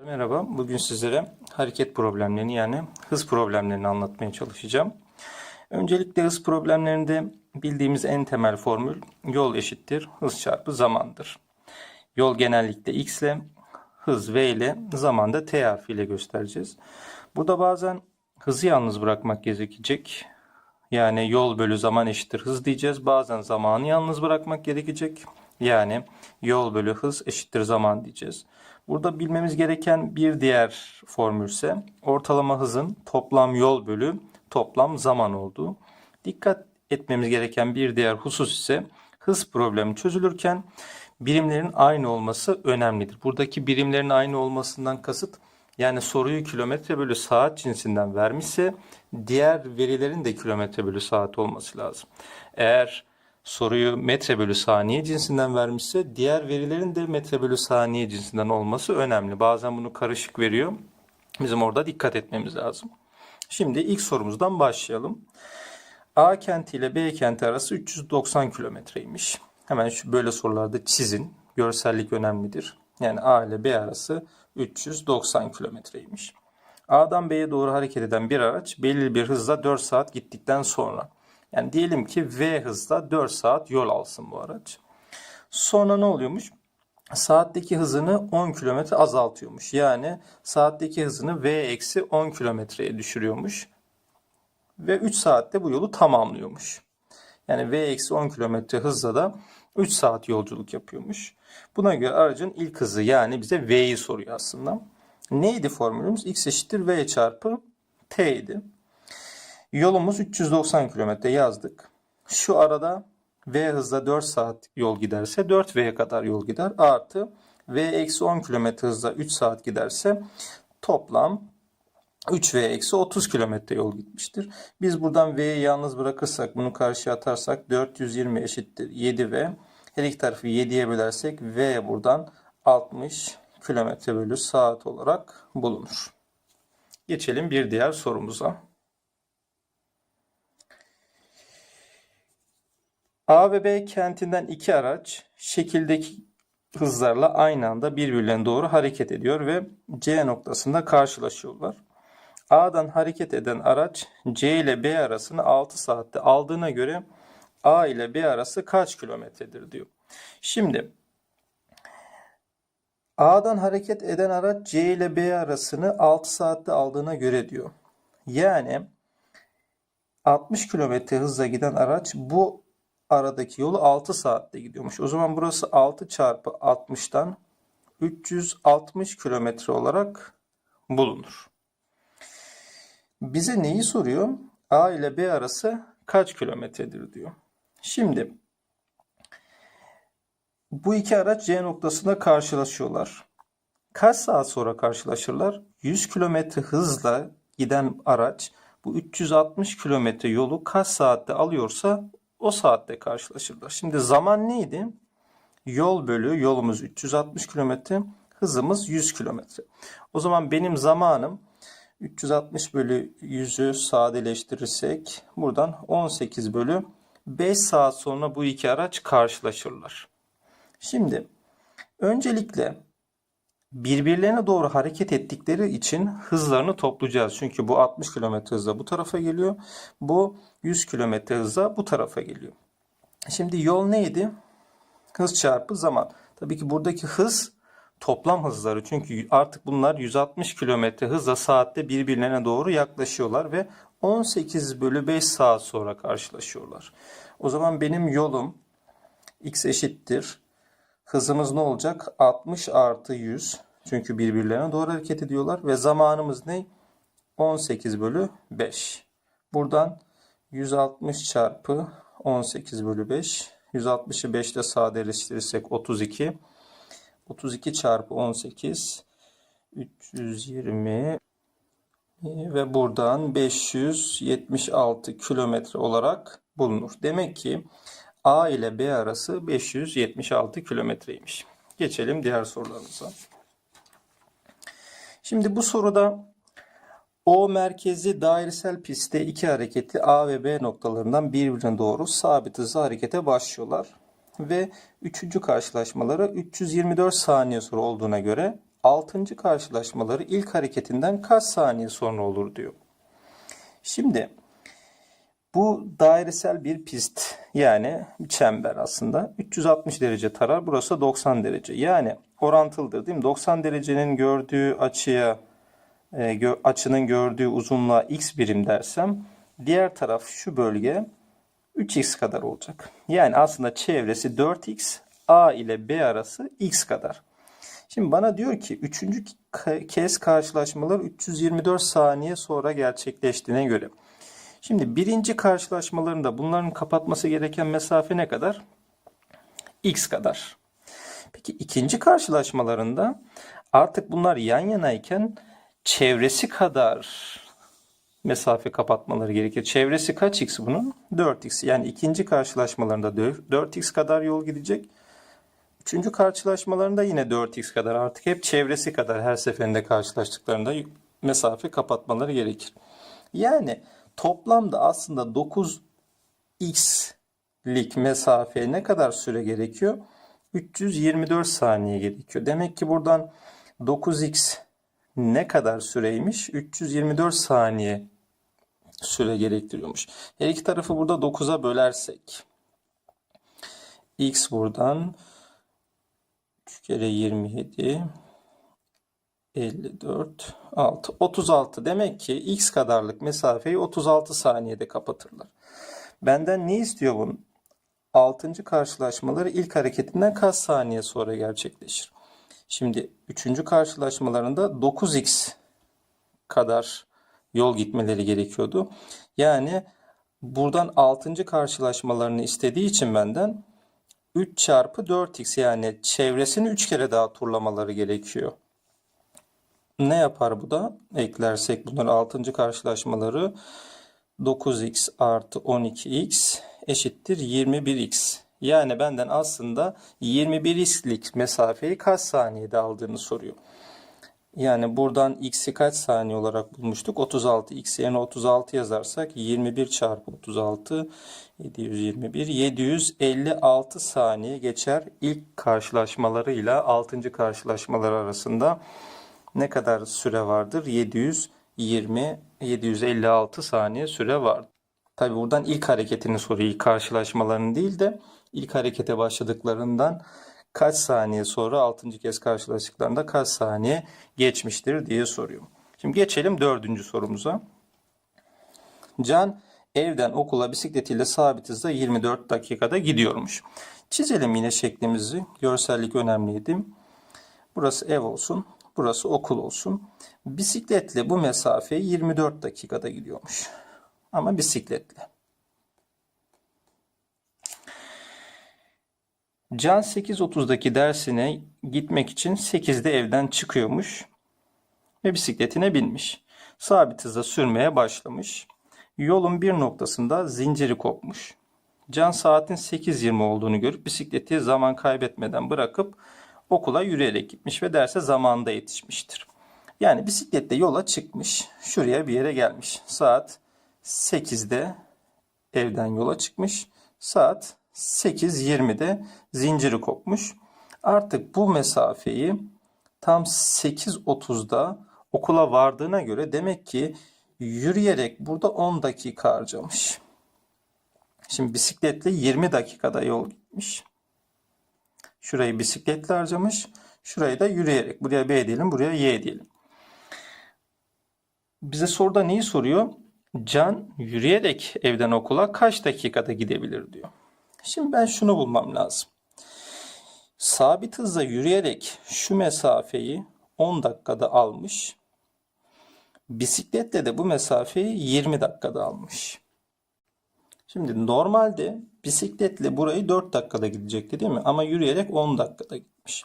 Merhaba, bugün sizlere hareket problemlerini yani hız problemlerini anlatmaya çalışacağım. Öncelikle hız problemlerinde bildiğimiz en temel formül yol eşittir hız çarpı zamandır. Yol genellikle x ile, hız v ile, zaman da t harfiyle göstereceğiz. Burada bazen hızı yalnız bırakmak gerekecek. Yani yol bölü zaman eşittir hız diyeceğiz. Bazen zamanı yalnız bırakmak gerekecek. Yani yol bölü hız eşittir zaman diyeceğiz. Burada bilmemiz gereken bir diğer formül ise ortalama hızın toplam yol bölü toplam zaman olduğu. Dikkat etmemiz gereken bir diğer husus ise hız problemi çözülürken birimlerin aynı olması önemlidir. Buradaki birimlerin aynı olmasından kasıt yani soruyu kilometre bölü saat cinsinden vermişse diğer verilerin de kilometre bölü saat olması lazım. Eğer soruyu metre bölü saniye cinsinden vermişse diğer verilerin de metre bölü saniye cinsinden olması önemli. Bazen bunu karışık veriyor. Bizim orada dikkat etmemiz lazım. Şimdi ilk sorumuzdan başlayalım. A kenti ile B kenti arası 390 kilometreymiş. Hemen şu böyle sorularda çizin. Görsellik önemlidir. Yani A ile B arası 390 kilometreymiş. A'dan B'ye doğru hareket eden bir araç belirli bir hızla 4 saat gittikten sonra yani diyelim ki V hızla 4 saat yol alsın bu araç. Sonra ne oluyormuş? Saatteki hızını 10 km azaltıyormuş. Yani saatteki hızını V eksi 10 kilometreye düşürüyormuş. Ve 3 saatte bu yolu tamamlıyormuş. Yani V eksi 10 kilometre hızla da 3 saat yolculuk yapıyormuş. Buna göre aracın ilk hızı yani bize V'yi soruyor aslında. Neydi formülümüz? X eşittir V çarpı T idi. Yolumuz 390 kilometre yazdık. Şu arada V hızla 4 saat yol giderse 4V'ye kadar yol gider. Artı V eksi 10 kilometre hızla 3 saat giderse toplam 3V eksi 30 kilometre yol gitmiştir. Biz buradan V'yi yalnız bırakırsak bunu karşıya atarsak 420 eşittir 7V. Her iki tarafı 7'ye bölersek V buradan 60 kilometre bölü saat olarak bulunur. Geçelim bir diğer sorumuza. A ve B kentinden iki araç şekildeki hızlarla aynı anda birbirlerine doğru hareket ediyor ve C noktasında karşılaşıyorlar. A'dan hareket eden araç C ile B arasını 6 saatte aldığına göre A ile B arası kaç kilometredir diyor. Şimdi A'dan hareket eden araç C ile B arasını 6 saatte aldığına göre diyor. Yani 60 kilometre hızla giden araç bu aradaki yolu 6 saatte gidiyormuş. O zaman burası 6 çarpı 60'tan 360 kilometre olarak bulunur. Bize neyi soruyor? A ile B arası kaç kilometredir diyor. Şimdi bu iki araç C noktasında karşılaşıyorlar. Kaç saat sonra karşılaşırlar? 100 kilometre hızla giden araç bu 360 kilometre yolu kaç saatte alıyorsa o saatte karşılaşırlar. Şimdi zaman neydi? Yol bölü yolumuz 360 kilometre, hızımız 100 kilometre. O zaman benim zamanım 360 bölü 100'ü sadeleştirirsek buradan 18 bölü 5 saat sonra bu iki araç karşılaşırlar. Şimdi öncelikle birbirlerine doğru hareket ettikleri için hızlarını toplayacağız. Çünkü bu 60 km hızla bu tarafa geliyor. Bu 100 km hızla bu tarafa geliyor. Şimdi yol neydi? Hız çarpı zaman. Tabii ki buradaki hız toplam hızları. Çünkü artık bunlar 160 km hızla saatte birbirlerine doğru yaklaşıyorlar ve 18 bölü 5 saat sonra karşılaşıyorlar. O zaman benim yolum x eşittir. Hızımız ne olacak? 60 artı 100. Çünkü birbirlerine doğru hareket ediyorlar. Ve zamanımız ne? 18 bölü 5. Buradan 160 çarpı 18 bölü 5. 160'ı 5 ile sadeleştirirsek 32. 32 çarpı 18 320 ve buradan 576 kilometre olarak bulunur. Demek ki A ile B arası 576 kilometreymiş. Geçelim diğer sorularımıza. Şimdi bu soruda O merkezi dairesel pistte iki hareketli A ve B noktalarından birbirine doğru sabit hızla harekete başlıyorlar. Ve üçüncü karşılaşmaları 324 saniye sonra olduğuna göre altıncı karşılaşmaları ilk hareketinden kaç saniye sonra olur diyor. Şimdi bu dairesel bir pist yani bir çember aslında 360 derece tarar burası 90 derece yani orantılıdır değil mi? 90 derecenin gördüğü açıya e, açının gördüğü uzunluğa x birim dersem diğer taraf şu bölge 3x kadar olacak. Yani aslında çevresi 4x a ile b arası x kadar. Şimdi bana diyor ki üçüncü ke- kez karşılaşmalar 324 saniye sonra gerçekleştiğine göre. Şimdi birinci karşılaşmalarında bunların kapatması gereken mesafe ne kadar? X kadar. Peki ikinci karşılaşmalarında artık bunlar yan yanayken çevresi kadar mesafe kapatmaları gerekir. Çevresi kaç x bunun? 4x. Yani ikinci karşılaşmalarında 4x kadar yol gidecek. Üçüncü karşılaşmalarında yine 4x kadar artık hep çevresi kadar her seferinde karşılaştıklarında mesafe kapatmaları gerekir. Yani toplamda aslında 9x'lik mesafeye ne kadar süre gerekiyor? 324 saniye gerekiyor. Demek ki buradan 9x ne kadar süreymiş? 324 saniye süre gerektiriyormuş. Her iki tarafı burada 9'a bölersek x buradan 3 kere 27 54 6 36 demek ki x kadarlık mesafeyi 36 saniyede kapatırlar. Benden ne istiyor bunun? 6. karşılaşmaları ilk hareketinden kaç saniye sonra gerçekleşir? Şimdi 3. karşılaşmalarında 9x kadar yol gitmeleri gerekiyordu. Yani buradan 6. karşılaşmalarını istediği için benden 3 çarpı 4x yani çevresini 3 kere daha turlamaları gerekiyor. Ne yapar bu da? Eklersek bunların 6. karşılaşmaları 9x artı 12x eşittir 21x. Yani benden aslında 21x'lik mesafeyi kaç saniyede aldığını soruyor. Yani buradan x'i kaç saniye olarak bulmuştuk? 36. x yerine 36 yazarsak 21 çarpı 36 721 756 saniye geçer ilk karşılaşmalarıyla 6. karşılaşmalar arasında ne kadar süre vardır? 720 756 saniye süre vardır. Tabi buradan ilk hareketini soruyor. İlk karşılaşmalarını değil de ilk harekete başladıklarından kaç saniye sonra 6. kez karşılaştıklarında kaç saniye geçmiştir diye soruyor. Şimdi geçelim dördüncü sorumuza. Can evden okula bisikletiyle sabit hızda 24 dakikada gidiyormuş. Çizelim yine şeklimizi. Görsellik önemliydi. Burası ev olsun. Burası okul olsun. Bisikletle bu mesafeyi 24 dakikada gidiyormuş. Ama bisikletle. Can 8.30'daki dersine gitmek için 8'de evden çıkıyormuş ve bisikletine binmiş. Sabit hızla sürmeye başlamış. Yolun bir noktasında zinciri kopmuş. Can saatin 8.20 olduğunu görüp bisikleti zaman kaybetmeden bırakıp okula yürüyerek gitmiş ve derse zamanında yetişmiştir. Yani bisikletle yola çıkmış. Şuraya bir yere gelmiş. Saat 8'de evden yola çıkmış. Saat 8.20'de zinciri kopmuş. Artık bu mesafeyi tam 8.30'da okula vardığına göre demek ki yürüyerek burada 10 dakika harcamış. Şimdi bisikletle 20 dakikada yol gitmiş. Şurayı bisikletle harcamış. Şurayı da yürüyerek. Buraya B diyelim, buraya Y diyelim. Bize soruda neyi soruyor? Can yürüyerek evden okula kaç dakikada gidebilir diyor. Şimdi ben şunu bulmam lazım. Sabit hızla yürüyerek şu mesafeyi 10 dakikada almış. Bisikletle de bu mesafeyi 20 dakikada almış. Şimdi normalde bisikletle burayı 4 dakikada gidecekti değil mi? Ama yürüyerek 10 dakikada gitmiş.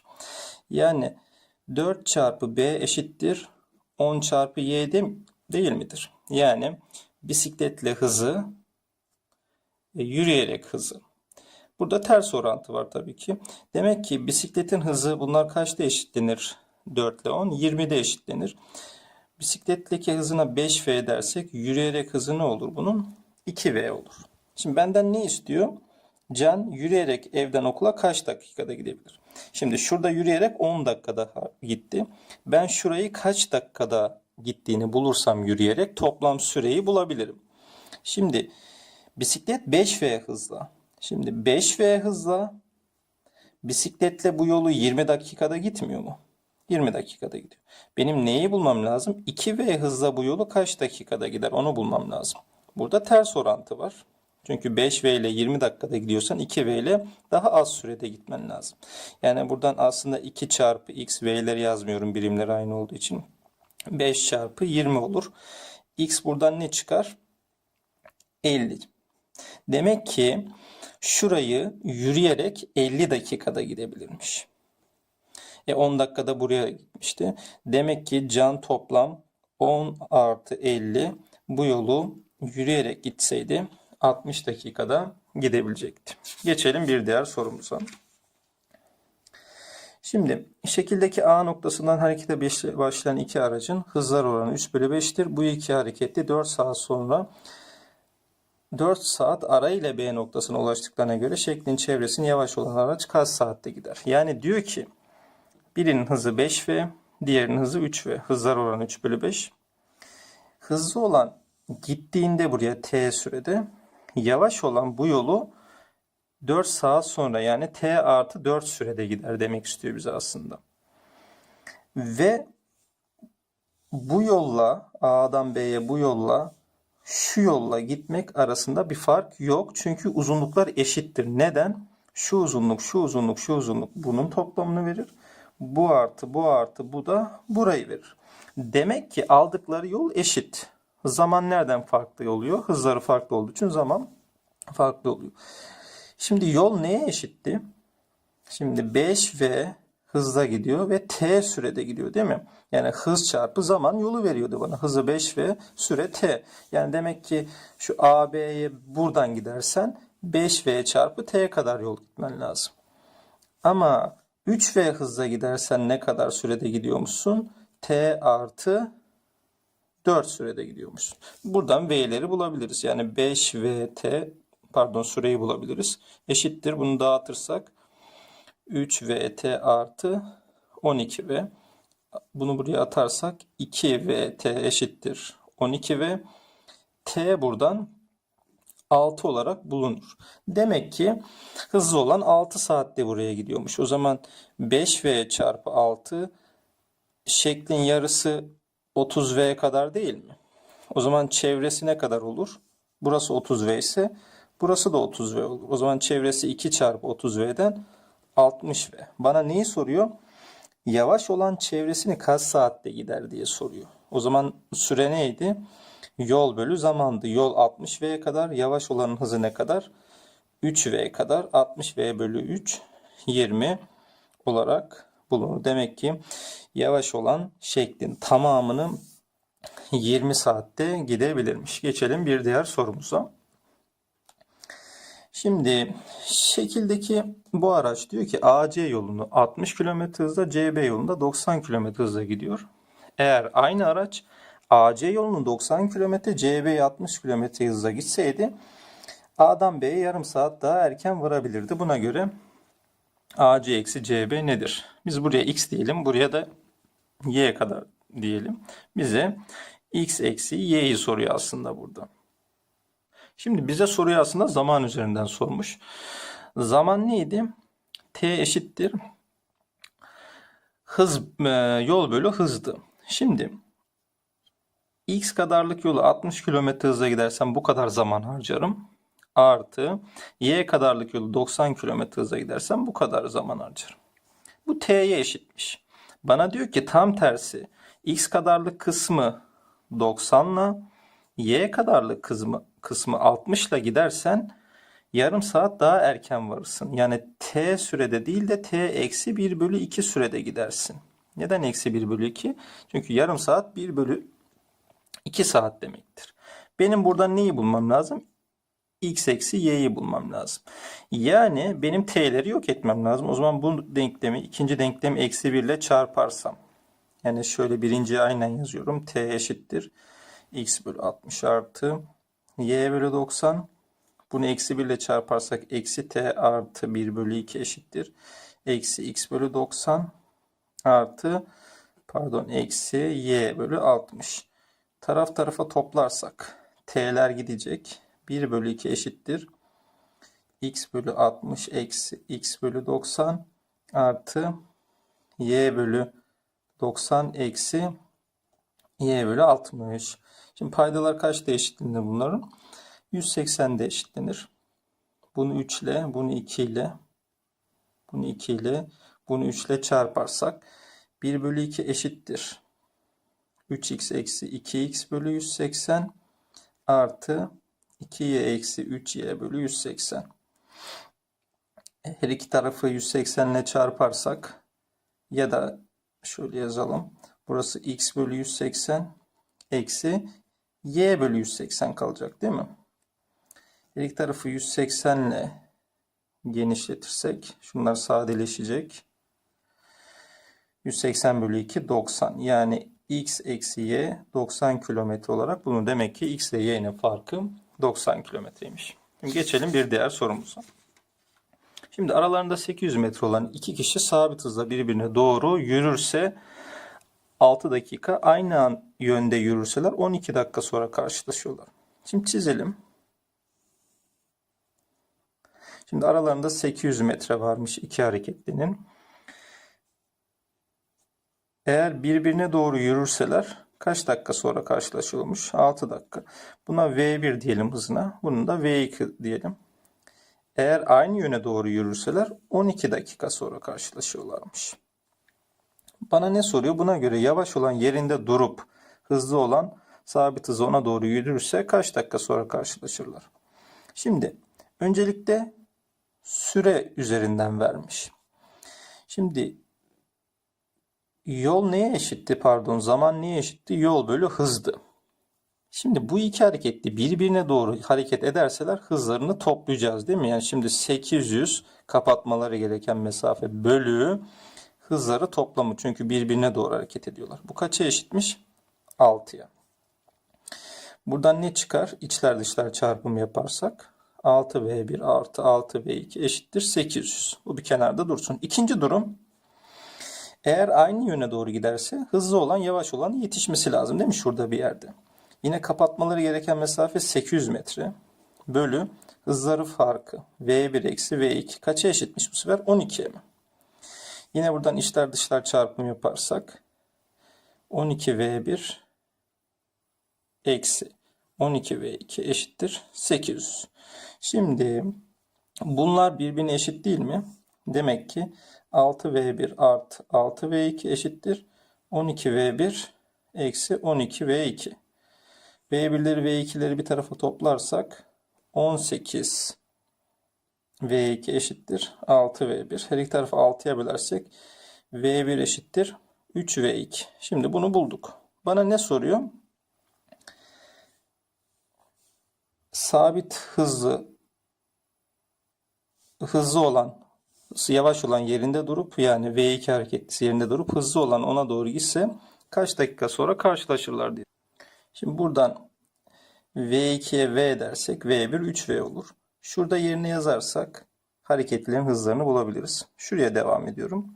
Yani 4 çarpı B eşittir 10 çarpı Y de- değil midir? Yani bisikletle hızı e, yürüyerek hızı. Burada ters orantı var tabii ki. Demek ki bisikletin hızı bunlar kaçta eşitlenir? 4 ile 10. 20'de eşitlenir. Bisikletteki hızına 5V dersek yürüyerek hızı ne olur bunun? 2V olur. Şimdi benden ne istiyor? Can yürüyerek evden okula kaç dakikada gidebilir? Şimdi şurada yürüyerek 10 dakikada gitti. Ben şurayı kaç dakikada gittiğini bulursam yürüyerek toplam süreyi bulabilirim. Şimdi bisiklet 5V hızla. Şimdi 5V hızla bisikletle bu yolu 20 dakikada gitmiyor mu? 20 dakikada gidiyor. Benim neyi bulmam lazım? 2V hızla bu yolu kaç dakikada gider? Onu bulmam lazım. Burada ters orantı var. Çünkü 5V ile 20 dakikada gidiyorsan 2V ile daha az sürede gitmen lazım. Yani buradan aslında 2 çarpı x V'leri yazmıyorum birimler aynı olduğu için. 5 çarpı 20 olur. X buradan ne çıkar? 50. Demek ki şurayı yürüyerek 50 dakikada gidebilirmiş. E 10 dakikada buraya gitmişti. Demek ki can toplam 10 artı 50 bu yolu yürüyerek gitseydi 60 dakikada gidebilecekti. Geçelim bir diğer sorumuza. Şimdi şekildeki A noktasından harekete başlayan iki aracın hızlar oranı 3 bölü 5'tir. Bu iki hareketli 4 saat sonra 4 saat ara ile B noktasına ulaştıklarına göre şeklin çevresini yavaş olan araç kaç saatte gider? Yani diyor ki birinin hızı 5V, diğerinin hızı 3V. Hızlar oranı 3 bölü 5. Hızlı olan gittiğinde buraya T sürede yavaş olan bu yolu 4 saat sonra yani T artı 4 sürede gider demek istiyor bize aslında. Ve bu yolla A'dan B'ye bu yolla şu yolla gitmek arasında bir fark yok. Çünkü uzunluklar eşittir. Neden? Şu uzunluk, şu uzunluk, şu uzunluk bunun toplamını verir. Bu artı, bu artı, bu da burayı verir. Demek ki aldıkları yol eşit. Zaman nereden farklı oluyor? Hızları farklı olduğu için zaman farklı oluyor. Şimdi yol neye eşitti? Şimdi 5V hızla gidiyor ve t sürede gidiyor değil mi? Yani hız çarpı zaman yolu veriyordu bana. Hızı 5V, süre t. Yani demek ki şu AB'ye buradan gidersen 5V çarpı t kadar yol gitmen lazım. Ama 3V hızla gidersen ne kadar sürede gidiyormuşsun? t artı 4 sürede gidiyormuşsun. Buradan V'leri bulabiliriz. Yani 5VT pardon süreyi bulabiliriz. Eşittir. Bunu dağıtırsak 3VT artı 12V. Bunu buraya atarsak 2VT eşittir 12V. T buradan 6 olarak bulunur. Demek ki hızlı olan 6 saatte buraya gidiyormuş. O zaman 5V çarpı 6 şeklin yarısı 30V kadar değil mi? O zaman çevresi ne kadar olur? Burası 30V ise burası da 30V olur. O zaman çevresi 2 çarpı 30V'den 60V. Bana neyi soruyor? Yavaş olan çevresini kaç saatte gider diye soruyor. O zaman süre neydi? Yol bölü zamandı. Yol 60V'ye kadar. Yavaş olanın hızı ne kadar? 3V kadar. 60V bölü 3 20 olarak bulunur. Demek ki yavaş olan şeklin tamamını 20 saatte gidebilirmiş. Geçelim bir diğer sorumuza. Şimdi şekildeki bu araç diyor ki AC yolunu 60 km hızla CB yolunda 90 km hızla gidiyor. Eğer aynı araç AC yolunu 90 km CB'ye 60 km hızla gitseydi A'dan B'ye yarım saat daha erken varabilirdi. Buna göre AC eksi CB nedir? Biz buraya X diyelim. Buraya da Y kadar diyelim. Bize X eksi Y'yi soruyor aslında burada. Şimdi bize soruyu aslında zaman üzerinden sormuş. Zaman neydi? T eşittir. Hız e, yol bölü hızdı. Şimdi x kadarlık yolu 60 km hızla gidersem bu kadar zaman harcarım. Artı y kadarlık yolu 90 km hızla gidersem bu kadar zaman harcarım. Bu t'ye eşitmiş. Bana diyor ki tam tersi. x kadarlık kısmı 90 ile y kadarlık kısmı, kısmı 60 ile gidersen yarım saat daha erken varırsın. Yani t sürede değil de t eksi 1 bölü 2 sürede gidersin. Neden eksi 1 bölü 2? Çünkü yarım saat 1 bölü 2 saat demektir. Benim buradan neyi bulmam lazım? X eksi y'yi bulmam lazım. Yani benim t'leri yok etmem lazım. O zaman bu denklemi ikinci denklemi eksi 1 ile çarparsam. Yani şöyle birinciyi aynen yazıyorum. t eşittir. x bölü 60 artı y bölü 90. Bunu eksi 1 ile çarparsak eksi t artı 1 bölü 2 eşittir. eksi x bölü 90 artı pardon eksi y bölü 60. Taraf tarafa toplarsak t'ler gidecek. 1 bölü 2 eşittir. x bölü 60 eksi x bölü 90 artı y bölü 90 eksi y bölü 60. Şimdi paydalar kaçta eşitlenir bunların? 180 de eşitlenir. Bunu 3 ile, bunu 2 ile, bunu 2 ile, bunu 3 ile çarparsak 1 bölü 2 eşittir. 3x eksi 2x bölü 180 artı 2y eksi 3y bölü 180. Her iki tarafı 180 ile çarparsak ya da şöyle yazalım. Burası x bölü 180 eksi y bölü 180 kalacak değil mi? Her iki tarafı 180 ile genişletirsek şunlar sadeleşecek. 180 bölü 2 90. Yani x eksi y 90 kilometre olarak bunu demek ki x ile y'nin farkı 90 kilometreymiş. Şimdi geçelim bir diğer sorumuza. Şimdi aralarında 800 metre olan iki kişi sabit hızla birbirine doğru yürürse 6 dakika aynı an yönde yürürseler 12 dakika sonra karşılaşıyorlar. Şimdi çizelim. Şimdi aralarında 800 metre varmış iki hareketlinin. Eğer birbirine doğru yürürseler kaç dakika sonra karşılaşıyormuş? 6 dakika. Buna V1 diyelim hızına. Bunun da V2 diyelim. Eğer aynı yöne doğru yürürseler 12 dakika sonra karşılaşıyorlarmış. Bana ne soruyor? Buna göre yavaş olan yerinde durup hızlı olan sabit hızı ona doğru yürürse kaç dakika sonra karşılaşırlar? Şimdi öncelikle süre üzerinden vermiş. Şimdi yol neye eşitti? Pardon, zaman neye eşitti? Yol bölü hızdı. Şimdi bu iki hareketli birbirine doğru hareket ederseler hızlarını toplayacağız değil mi? Yani şimdi 800 kapatmaları gereken mesafe bölü hızları toplamı. Çünkü birbirine doğru hareket ediyorlar. Bu kaça eşitmiş? 6'ya. Buradan ne çıkar? İçler dışlar çarpımı yaparsak 6V1 artı 6V2 eşittir 800. Bu bir kenarda dursun. İkinci durum eğer aynı yöne doğru giderse hızlı olan yavaş olan yetişmesi lazım değil mi? Şurada bir yerde. Yine kapatmaları gereken mesafe 800 metre bölü hızları farkı V1 eksi V2 kaça eşitmiş bu sefer? 12'ye mi? Yine buradan içler dışlar çarpımı yaparsak 12V1 eksi 12V2 eşittir 800. Şimdi bunlar birbirine eşit değil mi? Demek ki 6V1 artı 6V2 eşittir 12V1 eksi 12V2. V1'leri V2'leri bir tarafa toplarsak 18 V2 eşittir 6V1. Her iki tarafı 6'ya bölersek V1 eşittir 3V2. Şimdi bunu bulduk. Bana ne soruyor? Sabit hızlı hızlı olan yavaş olan yerinde durup yani V2 hareketlisi yerinde durup hızlı olan ona doğru gitse kaç dakika sonra karşılaşırlar diye. Şimdi buradan V2'ye V dersek V1 3V olur. Şurada yerine yazarsak hareketlerin hızlarını bulabiliriz. Şuraya devam ediyorum.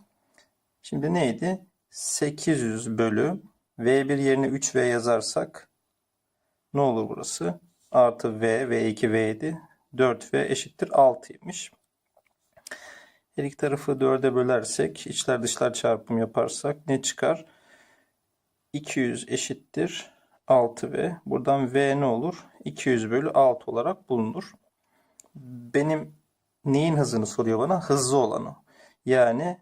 Şimdi neydi? 800 bölü V1 yerine 3V yazarsak ne olur burası? Artı V, V2, V'ydi. 4V eşittir 6'ymış. Her iki tarafı 4'e bölersek, içler dışlar çarpım yaparsak ne çıkar? 200 eşittir 6V. Buradan V ne olur? 200 bölü 6 olarak bulunur. Benim neyin hızını soruyor bana? Hızlı olanı. Yani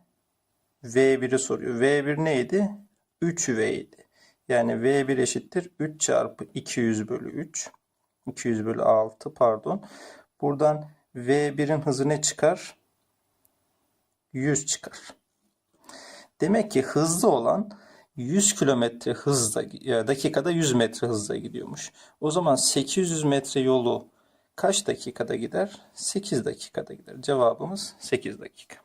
V1'i soruyor. V1 neydi? 3V idi. Yani V1 eşittir 3 çarpı 200 bölü 3. 200 bölü 6 pardon. Buradan V1'in hızı ne çıkar? 100 çıkar. Demek ki hızlı olan 100 kilometre hızla dakikada 100 metre hızla gidiyormuş. O zaman 800 metre yolu kaç dakikada gider? 8 dakikada gider. Cevabımız 8 dakika.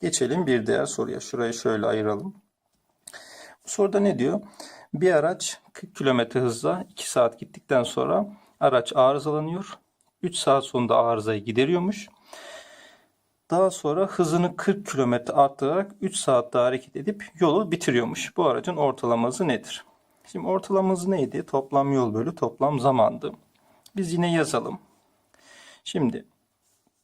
Geçelim bir diğer soruya. Şurayı şöyle ayıralım. Bu soruda ne diyor? Bir araç 40 kilometre hızla 2 saat gittikten sonra araç arızalanıyor. 3 saat sonunda arızayı gideriyormuş. Daha sonra hızını 40 km arttırarak 3 saatte hareket edip yolu bitiriyormuş. Bu aracın ortalama hızı nedir? Şimdi ortalama hızı neydi? Toplam yol bölü toplam zamandı. Biz yine yazalım. Şimdi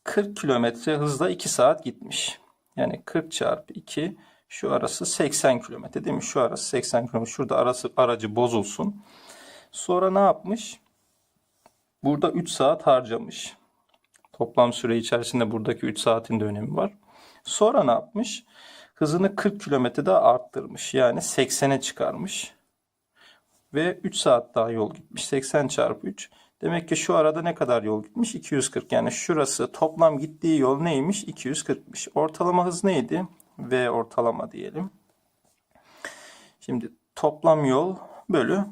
40 kilometre hızla 2 saat gitmiş. Yani 40 çarpı 2 şu arası 80 kilometre değil mi? Şu arası 80 kilometre. Şurada arası aracı bozulsun. Sonra ne yapmış? Burada 3 saat harcamış. Toplam süre içerisinde buradaki 3 saatin de önemi var. Sonra ne yapmış? Hızını 40 kilometre daha arttırmış. Yani 80'e çıkarmış. Ve 3 saat daha yol gitmiş. 80 çarpı 3. Demek ki şu arada ne kadar yol gitmiş? 240. Yani şurası toplam gittiği yol neymiş? 240'mış. Ortalama hız neydi? V ortalama diyelim. Şimdi toplam yol bölü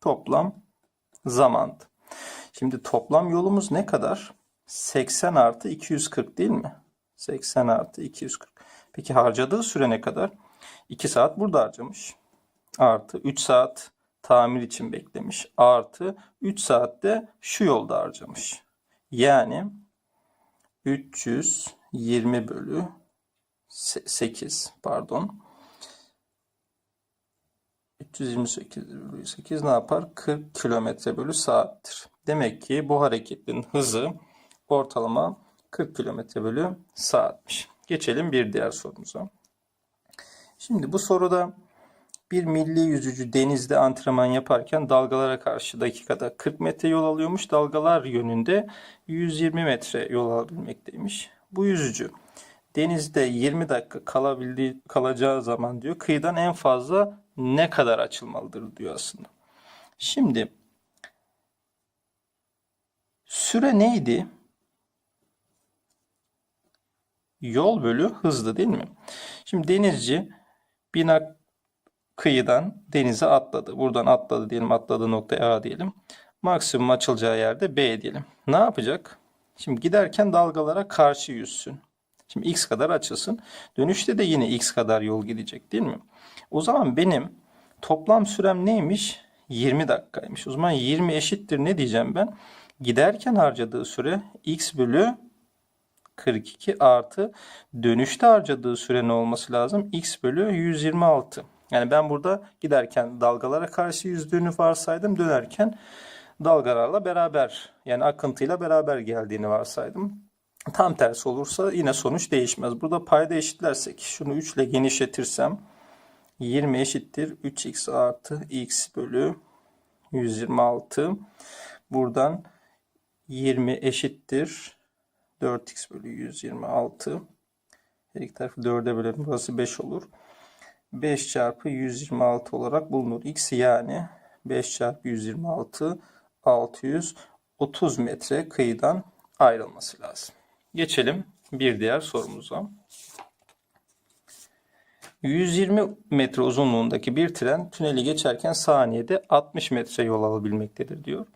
toplam zamandı. Şimdi toplam yolumuz ne kadar? 80 artı 240 değil mi? 80 artı 240. Peki harcadığı süre ne kadar? 2 saat burada harcamış. Artı 3 saat tamir için beklemiş. Artı 3 saatte şu yolda harcamış. Yani 320 bölü 8 pardon. 328 bölü 8 ne yapar? 40 kilometre bölü saattir. Demek ki bu hareketin hızı ortalama 40 kilometre bölü saatmiş. Geçelim bir diğer sorumuza. Şimdi bu soruda bir milli yüzücü denizde antrenman yaparken dalgalara karşı dakikada 40 metre yol alıyormuş. Dalgalar yönünde 120 metre yol alabilmekteymiş. Bu yüzücü denizde 20 dakika kalabildiği kalacağı zaman diyor kıyıdan en fazla ne kadar açılmalıdır diyor aslında. Şimdi süre neydi? Yol bölü hızlı değil mi? Şimdi denizci bina kıyıdan denize atladı. Buradan atladı diyelim. Atladığı nokta A diyelim. Maksimum açılacağı yerde B diyelim. Ne yapacak? Şimdi giderken dalgalara karşı yüzsün. Şimdi x kadar açılsın. Dönüşte de yine x kadar yol gidecek değil mi? O zaman benim toplam sürem neymiş? 20 dakikaymış. O zaman 20 eşittir ne diyeceğim ben? Giderken harcadığı süre x bölü 42 artı dönüşte harcadığı süre ne olması lazım? x bölü 126. Yani ben burada giderken dalgalara karşı yüzdüğünü varsaydım. Dönerken dalgalarla beraber yani akıntıyla beraber geldiğini varsaydım. Tam tersi olursa yine sonuç değişmez. Burada payda eşitlersek şunu 3 ile genişletirsem 20 eşittir 3x artı x bölü 126. Buradan 20 eşittir 4x bölü 126. Her iki tarafı 4'e bölelim. Burası 5 olur. 5 çarpı 126 olarak bulunur. X yani 5 çarpı 126 630 metre kıyıdan ayrılması lazım. Geçelim bir diğer sorumuza. 120 metre uzunluğundaki bir tren tüneli geçerken saniyede 60 metre yol alabilmektedir diyor.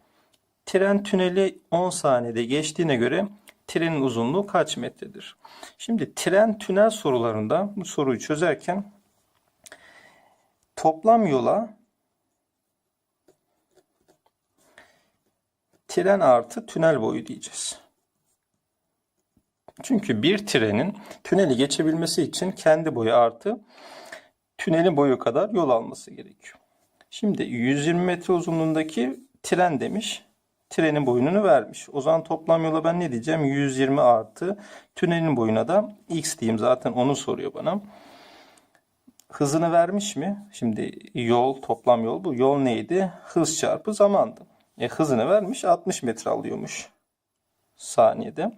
Tren tüneli 10 saniyede geçtiğine göre trenin uzunluğu kaç metredir? Şimdi tren tünel sorularında bu soruyu çözerken toplam yola tren artı tünel boyu diyeceğiz. Çünkü bir trenin tüneli geçebilmesi için kendi boyu artı tünelin boyu kadar yol alması gerekiyor. Şimdi 120 metre uzunluğundaki tren demiş. Trenin boyunu vermiş. O zaman toplam yola ben ne diyeceğim? 120 artı tünelin boyuna da x diyeyim. Zaten onu soruyor bana. Hızını vermiş mi? Şimdi yol, toplam yol bu. Yol neydi? Hız çarpı zamandı. E, hızını vermiş 60 metre alıyormuş saniyede.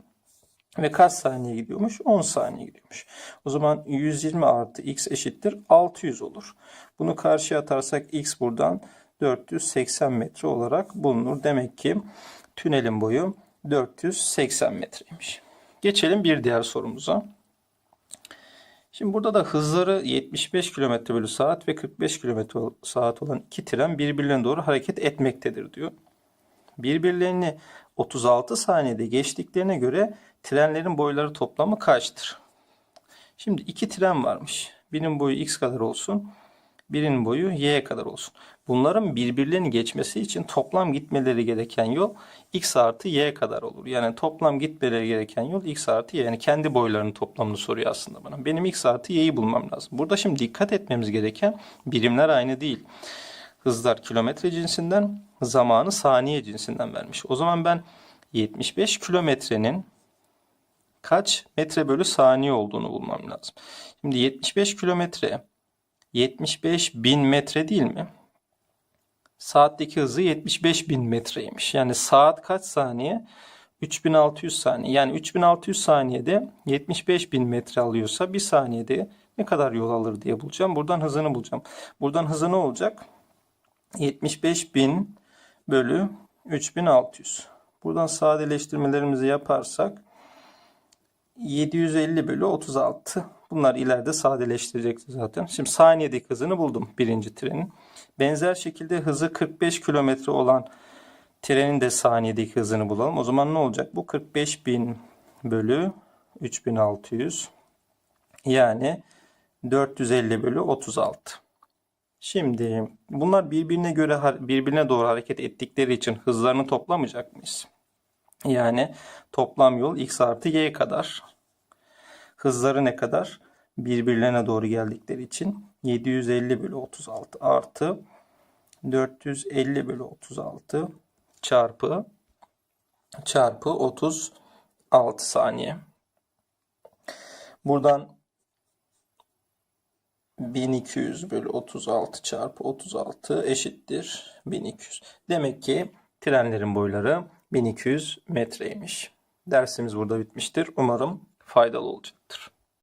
Ve kaç saniye gidiyormuş? 10 saniye gidiyormuş. O zaman 120 artı x eşittir 600 olur. Bunu karşıya atarsak x buradan 480 metre olarak bulunur. Demek ki tünelin boyu 480 metreymiş. Geçelim bir diğer sorumuza. Şimdi burada da hızları 75 km bölü saat ve 45 km saat olan iki tren birbirlerine doğru hareket etmektedir diyor. Birbirlerini 36 saniyede geçtiklerine göre trenlerin boyları toplamı kaçtır? Şimdi iki tren varmış. Birinin boyu x kadar olsun. Birinin boyu y'ye kadar olsun. Bunların birbirlerini geçmesi için toplam gitmeleri gereken yol x artı y kadar olur. Yani toplam gitmeleri gereken yol x artı y. Yani kendi boylarının toplamını soruyor aslında bana. Benim x artı y'yi bulmam lazım. Burada şimdi dikkat etmemiz gereken birimler aynı değil. Hızlar kilometre cinsinden, zamanı saniye cinsinden vermiş. O zaman ben 75 kilometrenin kaç metre bölü saniye olduğunu bulmam lazım. Şimdi 75 kilometre 75 bin metre değil mi? Saatteki hızı 75 bin metreymiş. Yani saat kaç saniye? 3600 saniye. Yani 3600 saniyede 75 bin metre alıyorsa bir saniyede ne kadar yol alır diye bulacağım. Buradan hızını bulacağım. Buradan hızı ne olacak? 75 bin bölü 3600. Buradan sadeleştirmelerimizi yaparsak 750 bölü 36. Bunlar ileride sadeleştirecektir zaten. Şimdi saniyedeki hızını buldum birinci trenin. Benzer şekilde hızı 45 kilometre olan trenin de saniyedeki hızını bulalım. O zaman ne olacak? Bu 45 bin bölü 3600 yani 450 bölü 36. Şimdi bunlar birbirine göre birbirine doğru hareket ettikleri için hızlarını toplamayacak mıyız? Yani toplam yol x artı y kadar. Hızları ne kadar? Birbirlerine doğru geldikleri için 750 bölü 36 artı 450 bölü 36 çarpı çarpı 36 saniye. Buradan 1200 bölü 36 çarpı 36 eşittir 1200. Demek ki trenlerin boyları 1200 metreymiş. Dersimiz burada bitmiştir. Umarım faydalı olacaktır.